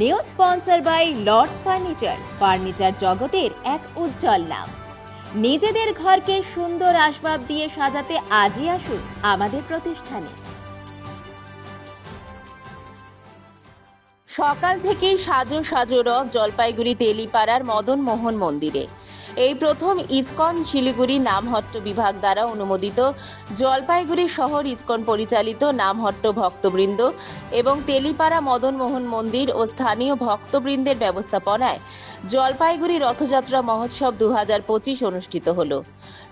New sponsor by Lords furniture. Furniture জগতের এক উজ্জ্বল নাম। নিজেদের ঘরকে সুন্দর আসবাব দিয়ে সাজাতে আজই আসুন আমাদের প্রতিষ্ঠানে। সকাল থেকেই সাজো সাজো রব জলপাইগুড়ি তেলিপাড়ার মদন মোহন মন্দিরে। এই প্রথম ইসকন শিলিগুড়ি নামহট্ট বিভাগ দ্বারা অনুমোদিত। জলপাইগুড়ি শহর ইসকন পরিচালিত নামহট্ট ভক্তবৃন্দ এবং তেলিপাড়া মদন মোহন মন্দির ও স্থানীয় ভক্তবৃন্দের ব্যবস্থাপনায় জলপাইগুড়ি রথযাত্রা মহোৎসব দু অনুষ্ঠিত হলো।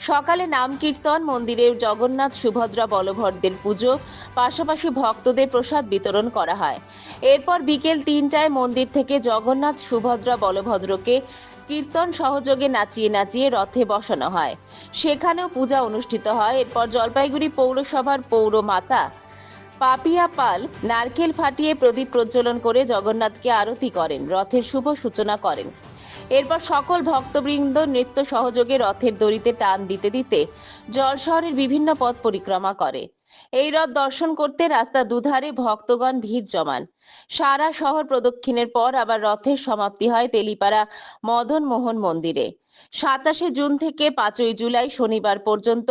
সকালে নাম কীর্তন মন্দিরে জগন্নাথ সুভদ্রা বলভদ্রের পুজো, পাশাপাশি ভক্তদের প্রসাদ বিতরণ করা হয়। এরপর বিকেল তিনটায় মন্দির থেকে জগন্নাথ সুভদ্রা বলভদ্রকে কীর্তন সহযোগে নাচিয়ে নাচিয়ে রথে বসানো হয়। সেখানেও পূজা অনুষ্ঠিত হয়। এরপর জলপাইগুড়ি পৌরসভার পৌর মাতা পাপিয়া পাল নারকেল ফাটিয়ে প্রদীপ প্রজ্বলন করে জগন্নাথকে আরতি করেন, রথের শুভ সূচনা করেন। এরপর সকল ভক্তবৃন্দ নৃত্য সহযোগে রথের দড়িতে টান দিতে দিতে জল শহরের বিভিন্ন পথ পরিক্রমা করে। এই রথ দর্শন করতে রাস্তা দুধারে ভক্তগণ ভিড় জমান। সারা শহর প্রদক্ষিণের পর আবার রথের সমাপ্তি হয় তেলিপাড়া মদন মোহন মন্দিরে। সাতাশে জুন থেকে পাঁচই জুলাই শনিবার পর্যন্ত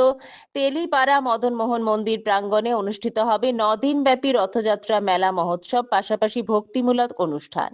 তেলিপাড়া মদন মোহন মন্দির প্রাঙ্গণে অনুষ্ঠিত হবে নদিন ব্যাপী রথযাত্রা মেলা মহোৎসব, পাশাপাশি ভক্তিমূলক অনুষ্ঠান।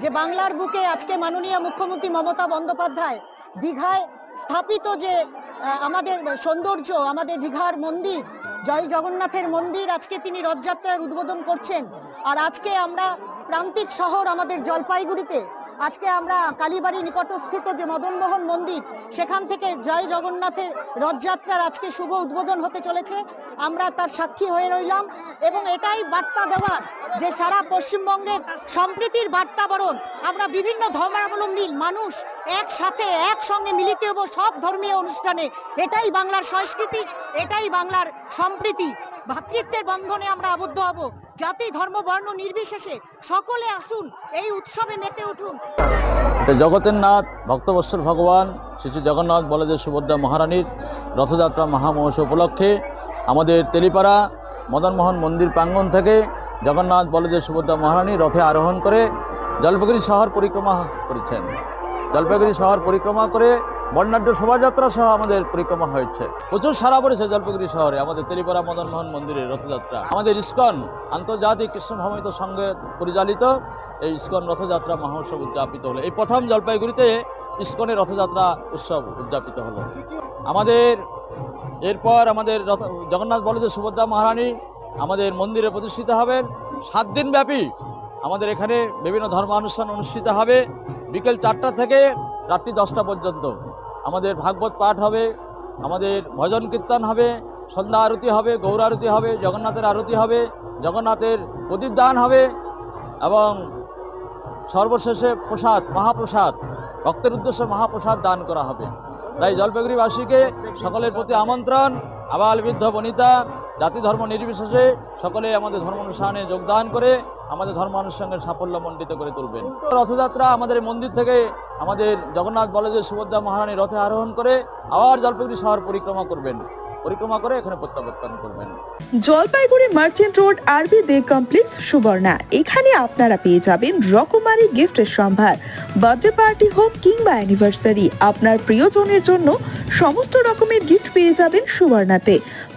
যে বাংলার বুকে আজকে মাননীয় মুখ্যমন্ত্রী মমতা বন্দ্যোপাধ্যায় দীঘায় স্থাপিত যে আমাদের সৌন্দর্য, আমাদের দীঘার মন্দির, জয় জগন্নাথের মন্দির আজকে তিনি রথযাত্রার উদ্বোধন করছেন। আর আজকে আমরা প্রান্তিক শহর আমাদের জলপাইগুড়িতে আজকে আমরা কালীবাড়ি নিকটস্থিত যে মদনমোহন মন্দির, সেখান থেকে জয় জগন্নাথের রথযাত্রার আজকে শুভ উদ্বোধন হতে চলেছে। আমরা তার সাক্ষী হয়ে রইলাম এবং এটাই বার্তা দেওয়ার যে সারা পশ্চিমবঙ্গের সম্প্রীতির বার্তাবরণ। আমরা বিভিন্ন ধর্মাবলম্বী মানুষ একসাথে, একসঙ্গে মিলিত হব সব ধর্মীয় অনুষ্ঠানে। এটাই বাংলার সংস্কৃতি, এটাই বাংলার সম্প্রীতি। ভ্রাতৃত্বের বন্ধনে আমরা আবদ্ধ হব। জাতি, ধর্ম, বর্ণ নির্বিশেষে সকলে আসুন, এই উৎসবে মেতে উঠুন। জগতের নাথ ভক্তবৎসল ভগবান শ্রী জগন্নাথ বলদেব সুভদ্রা মহারানীর রথযাত্রা মহামহোৎসব উপলক্ষে আমাদের তেলিপাড়া মদনমোহন মন্দির প্রাঙ্গণ থেকে জগন্নাথ বলদেব সুভদ্রা মহারানী রথে আরোহণ করে জলপাইগুড়ি শহর পরিক্রমা করেছেন। জলপাইগুড়ি শহর পরিক্রমা করে বর্ণাঢ্য শোভাযাত্রা সহ আমাদের পরিক্রমা হয়েছে। প্রচুর সারা পড়েছে জলপাইগুড়ি শহরে। আমাদের তেলিপাড়া মদনমোহন মন্দিরের রথযাত্রা। আমাদের ইস্কন আন্তর্জাতিক কৃষ্ণ ভ্রমিত সঙ্গে পরিচালিত এই ইস্কন রথযাত্রা মহোৎসব উদযাপিত হলো। এই প্রথম জলপাইগুড়িতে ইস্কনের রথযাত্রা উৎসব উদযাপিত হলো। আমাদের এরপর আমাদের রথ, জগন্নাথ বলদেব সুভদ্রা মহারানী আমাদের মন্দিরে প্রতিষ্ঠিত হবেন। সাত দিন ব্যাপী আমাদের এখানে বিভিন্ন ধর্মানুষ্ঠান অনুষ্ঠিত হবে। বিকেল চারটা থেকে রাত্রি দশটা পর্যন্ত। আমাদের ভাগবত পাঠ হবে, আমাদের ভজন কীর্তন হবে, সন্ধ্যা আরতি হবে, গৌর আরতি হবে, জগন্নাথের আরতি হবে, জগন্নাথের প্রদীপ দান হবে এবং সর্বশেষে প্রসাদ, মহাপ্রসাদ, ভক্তের উদ্দেশ্যে মহাপ্রসাদ দান করা হবে। তাই জলপাইগুড়িবাসীকে সকলের প্রতি আমন্ত্রণ, আবাল বৃদ্ধ বনিতা, জাতি ধর্ম নির্বিশেষে সকলে আমাদের ধর্ম অনুষ্ঠানে যোগদান করে আমাদের ধর্ম অনুষ্ঠানের সাফল্য মণ্ডিত করে তুলবেন। রথযাত্রা আমাদের মন্দির থেকে আমাদের জগন্নাথ বলদেব সুভদ্রা মহারানী রথে আরোহণ করে আবার জলপাইগুড়ি শহর পরিক্রমা করবেন। পরিক্রমা করে এখানে প্রত্যাবর্তন করবেন। জলপাইগুড়ি মার্চেন্ট রোড আরবি দে কমপ্লেক্স সুবর্ণা। এখানে আপনারা পেয়ে যাবেন রকমারি গিফটের সম্ভার। বার্থডে পার্টি হোক কিংবা অ্যানিভার্সারি আপনার প্রিয়জনের জন্য সমস্ত রকমের গিফট পেয়ে যাবেন সুবর্ণাতে।